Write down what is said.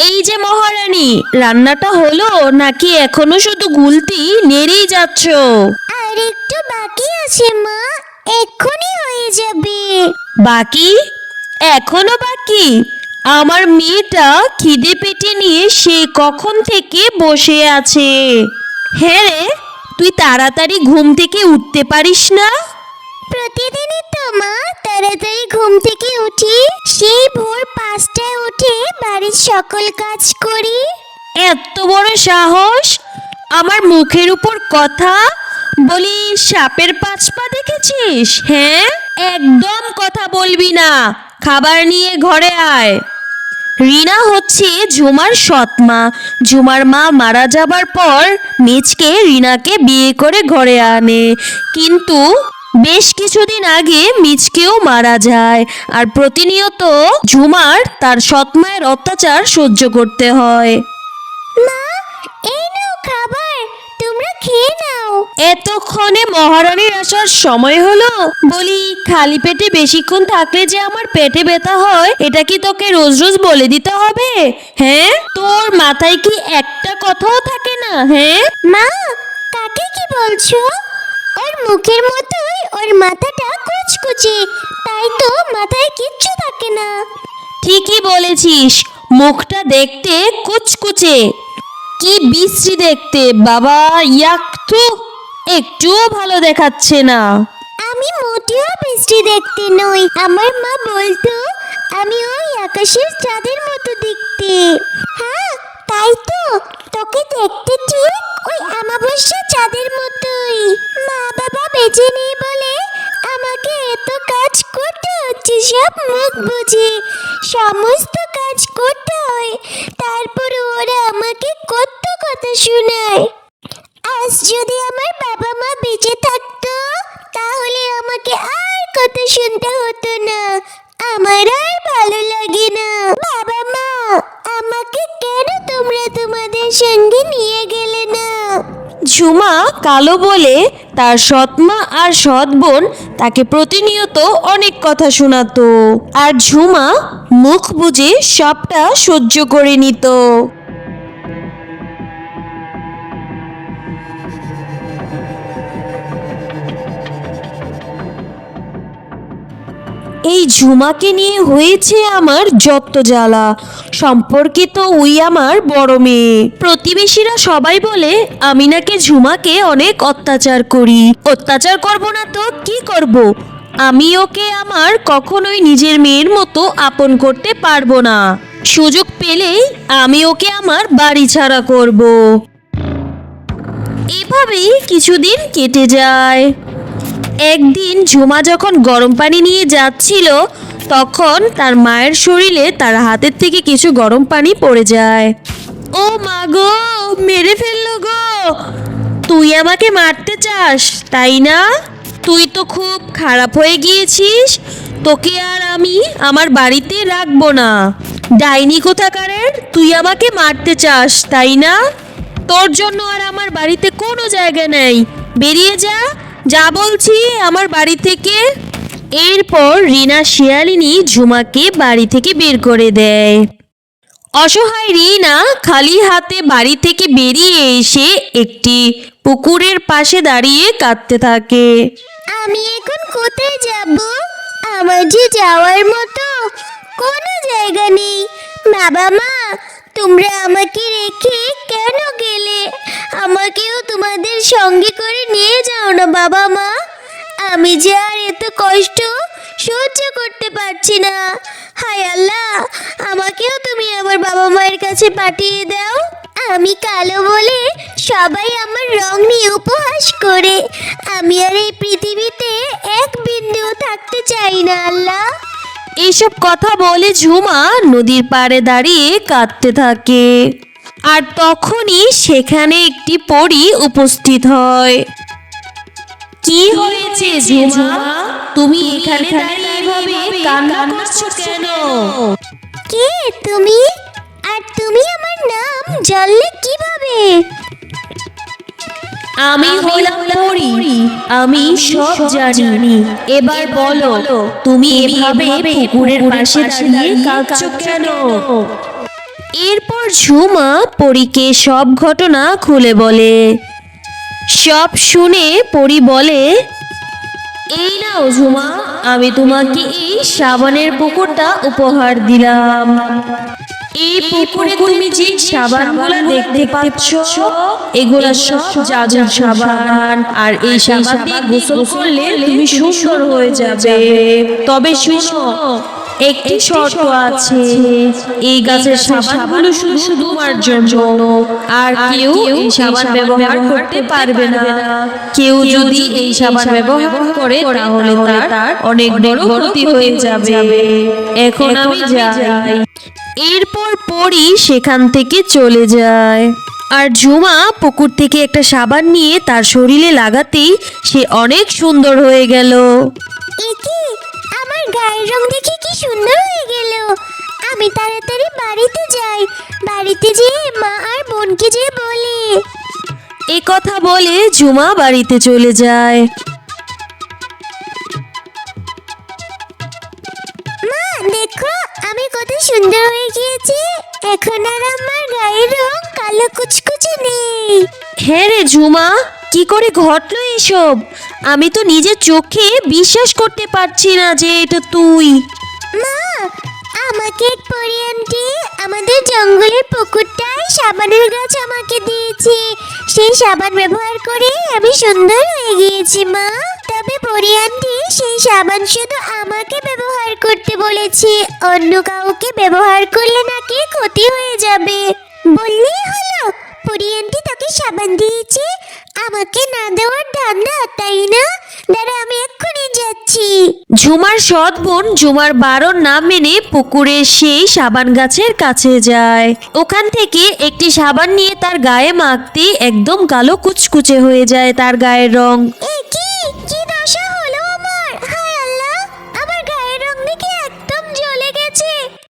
এই যে মহারানী রান্নাটা হলো নাকি এখনও শুধু গুলতি? নেড়েই যাচ্ছ। আর একটু বাকি আছে মা। এক্ষুনি হয়ে যাবে। বাকি? এখনও বাকি? আমার মেয়েটা খিদে পেটে নিয়ে সে কখন থেকে বসে আছে? হ্যাঁ রে তুই তাড়াতাড়ি ঘুম থেকে উঠতে পারিস না? প্রতিদিনই তো মা। তাড়াতাড়ি ঘুম থেকে উঠি। সেই ভোর পাঁচটায় উঠে বাড়ির সকল কাজ করি। এত বড় সাহস? আমার মুখের উপর কথা? বলি, সাপের পাঁচ পা দেখেছিস? হ্যাঁ? একদম কথা বলবি না। খাবার নিয়ে ঘরে আয়। রিনা হচ্ছে ঝুমার সৎমা। ঝুমার মা মারা যাবার পর মিচকে রিনাকে বিয়ে করে ঘরে আনে। কিন্তু বেশ কিছুদিন আগে মিচকেও মারা যায় আর প্রতিনিয়ত ঝুমার তার সৎমায়ের অত্যাচার সহ্য করতে হয়। মা এই নাও খাবার তোমরা খেয়ে নাও। এতক্ষণে মহারানীর আসার সময় হলো। বলি খালি পেটে বেশিক্ষণ থাকলে যে আমার পেটে ব্যথা হয় এটা কি তোকে রোজ রোজ বলে দিতে হবে? হ্যাঁ? তোর মাথায় কি একটা কথাও থাকে না হ্যাঁ? মা কাকে কি বলছো? মুখের মতোই ওর মাথাটা কুচকুচে তাই তো মাথায় কিচ্ছু থাকে না। ঠিকই বলেছিস মুখটা দেখতে কুচকুচে। কি বিশ্রী দেখতে বাবা ইয়াকথু একটুও ভালো দেখাচ্ছে না। আমি মোটেও বৃষ্টি দেখতে নই আমার মা বলতো আমি ওই আকাশের চাঁদের মতো দেখতে। হ্যাঁ শোনায় আজ যদি আমার বাবা মা বেঁচে থাকতো, তাহলে আমাকে আর কথা শুনতে হতো না। আমার আর ভালো লাগে না। বাবা মা আমাকে কেন তোমরা তোমাদের সঙ্গে নিয়ে গেলে না? ঝুমা কালো বলে তার সৎমা আর সৎ বোন তাকে প্রতিনিয়ত অনেক কথা শোনাতো। আর ঝুমা মুখ বুজে সবটা সহ্য করে নিত। এই ঝুমাকে নিয়ে হয়েছে আমার যত জ্বালা। সম্পর্কে তো ওই আমার বড় মেয়ে। প্রতিবেশীরা সবাই বলে, আমি নাকি ঝুমাকে অনেক অত্যাচার করি। অত্যাচার করব না তো, কি করব? আমি ওকে আমার কখনোই নিজের মেয়ের মতো আপন করতে পারব না। সুযোগ পেলেই আমি ওকে আমার বাড়ি ছাড়া করব। এভাবেই কিছুদিন কেটে যায়। একদিন ঝুমা যখন গরম পানি নিয়ে যাচ্ছিল, তখন তার মায়ের শরীরে তার হাতের থেকে কিছু গরম পানি পড়ে যায়। ও মা গো, মেরে ফেলল গো। তুই আমাকে মারতে চাস, তাই না? তুই তো খুব খারাপ হয়ে গিয়েছিস। তোকে আর আমি আমার বাড়িতে রাখব না। ডাইনি কোথাকারের? তুই আমাকে মারতে চাস, তাই না? তোর জন্য আর আমার বাড়িতে কোনো জায়গা নেই। বেরিয়ে যা যা বলছি আমার বাড়ি থেকে। এরপর রিনা শিয়ালিনী ঝুমাকে বাড়ি থেকে বের করে দেয়। অসহায় রিনা খালি হাতে বাড়ি থেকে বেরিয়ে এসে একটি পুকুরের পাশে দাঁড়িয়ে কাঁদতে থাকে। আমি এখন কোথায় যাব? আমার যে যাওয়ার মতো কোনো জায়গা নেই। বাবা মা, তোমরা আমাকে রেখে কেন সঙ্গে করে নিয়ে যাও না বাবা মা। আমি যে আর এত কষ্ট সহ্য করতে পারছি না। হায় আল্লাহ, আমাকেও তুমি আমার বাবা মায়ের কাছে পাঠিয়ে দাও। আমি কালো বলে সবাই আমার রং নিয়ে উপহাস করে। আমি আর এই পৃথিবীতে এক বিন্দু থাকতে চাই না আল্লাহ। এইসব কথা বলে ঝুমা নদীর পাড়ে দাঁড়িয়ে কাঁদতে থাকে। আর তখনই সেখানে একটি পরী উপস্থিত হয়। কি হয়েছে ঝুমা তুমি এখানে দাঁড়িয়ে এভাবে কান্না করছ কেন? কে তুমি? আর তুমি আমার নাম জানলে কীভাবে? আমি হলাম পরী আমি সব জানি এবার বলো তুমি এভাবে পুকুরের পাশে দাঁড়িয়ে কাঁদছো কেন? এরপর ঝুমা পরীকে সব ঘটনা খুলে বলে। সব শুনে পরি বলে, এই নাও ঝুমা, আমি তোমাকে এই সাবানের পুকুরটা উপহার দিলাম। এই পুকুরে তুমি যে সাবানগুলো দেখতে পাচ্ছ, এগুলা সব জাদুর সাবান। আর এই সাবান দিয়ে গোসল করলে তুমি সুন্দর হয়ে যাবে। তবে শুনো একটি শর্ত আছে এই গাছের সাবানগুলো শুধু তোমার জন্য আর কেউ এই সাবান ব্যবহার করতে পারবে না। কেউ যদি এই সাবান ব্যবহার করে তাহলে তার অনেক বড় ক্ষতি হয়ে যাবে। এখন আমি যাই। এরপর পরি সেখান থেকে চলে যায়। আর ঝুমা পুকুর থেকে একটা সাবান নিয়ে তার শরীরে লাগাতেই সে অনেক সুন্দর হয়ে গেল। আমার গায়ের রং দেখে কি সুন্দর হয়ে গেল। আমি তাড়াতাড়ি বাড়িতে যাই। বাড়িতে যেয়ে মা আর বোনকে যেয়ে বলি। এ কথা বলে ঝুমা বাড়িতে চলে যায়। মা দেখো আমি কত সুন্দর হয়ে গিয়েছি। এখন আর আমার গায়ের রং কালো কুচকুচে নেই। হ্যাঁ রে ঝুমা কি করে ঘটলো এসব আমি তো নিজের চোখে বিশ্বাস করতে পারছি না যে এটা তুই। মা, আমাকে এক পরিয়ানটি আমাদের জঙ্গলের পুকুরটায় সাবানের গাছ আমাকে দিয়েছে। সেই সাবান ব্যবহার করে আমি সুন্দর হয়ে গিয়েছি, মা। তবে পরিয়ানটি সেই সাবান শুধু আমাকে ব্যবহার করতে বলেছে, অন্য কাউকে ব্যবহার করলে নাকি ক্ষতি হয়ে যাবে। বললেই হলো পরিয়ানটি তোকে সাবান দিয়েছে, আমাকে না দেওয়ার সৎ বোন জুমার বারণ না মেনে পুকুরে সেই সাবান গাছের কাছে যায়। ওখান থেকে একটি সাবান নিয়ে তার গায়ে মাখতে একদম কালো কুচকুচে হয়ে যায় তার গায়ের রং। কি? কি দশা?